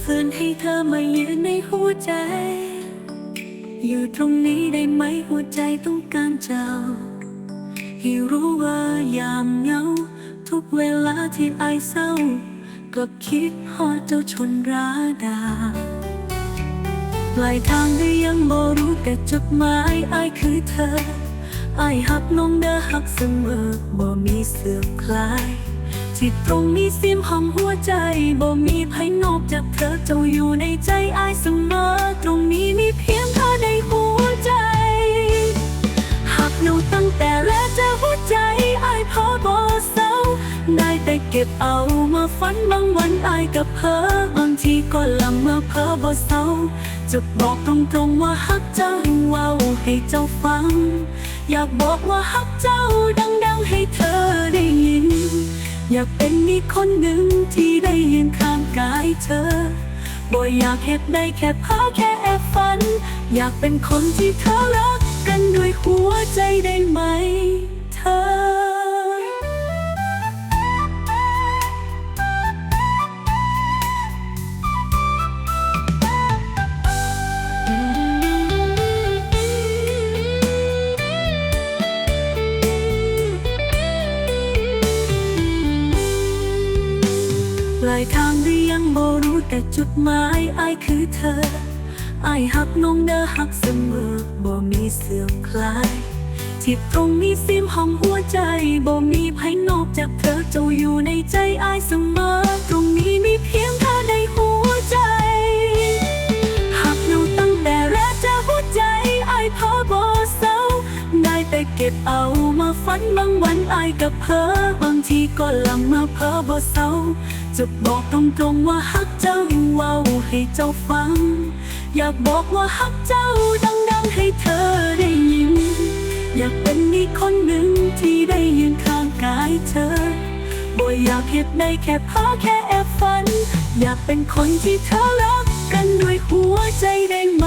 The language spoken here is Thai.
ฝืนให้เธอมายืนในหัวใจ อยู่ตรงนี้ได้ไหมหัวใจต้องการเจ้า ให้รู้ว่ายามเหงา ทุกเวลาที่ไอเศร้าก็คิดฮอดเจ้าชนราดาปลายทางได้ยังบ่รู้แต่จดหมายไอคือเธอไอหักน้องเด้อหักเสมอบ่มีเสื่อมคลายที่ตรงนี้เสียมห้องหัวใจบ่มีภายนอก จากเธอเจ้าอยู่ในใจอายเสมอ ตรงนี้มีเพียงเธอในหัวใจหักหนูตั้งแต่แรกเจอหัวใจอายพอบอเศร้าได้แต่เก็บเอามาฝันบางวันอายกับเธอบางทีก็ละเมื่อเพ้อบอเศร้าจะบอกตรงๆว่าฮักเจ้าว้าให้เจ้าฟัง อยากบอกว่าฮักเจ้าดังๆให้เธอได้ยิน อยากเป็นอีกคนหนึ่งที่ได้ยืนข้างกายเธอ บ่อยากเห็บได้แค่เพ้อแค่แอบฝัน อยากเป็นคนที่เธอรักกันด้วยหัวใจได้ไหม ลายทางได้ยังบ่รู้แต่จุดหมายอายคือเธออายหักน้องเด้อหักเสมอบ่มีเสื่อมคลายที่ตรงนี้ซิมห้องหัวใจบ่มีไพ่นอกจากเธอเจ้าอยู่ในใจอายเสมอ เก็บเอามาฝันบางวันอายกับเพ้อบางทีก็ลำมาเพ้อบอเศร้า จะบอกตรงๆว่าฮักเจ้าเว้าให้เจ้าฟัง อยากบอกว่าฮักเจ้าดังๆให้เธอได้ยิน อยากเป็นอีกคนหนึ่งที่ได้ยืนข้างกายเธอบ่อยากเห็บได้แค่เพ้อแค่แอบฝัน อยากเป็นคนที่เธอรักกันด้วยหัวใจได้ไหม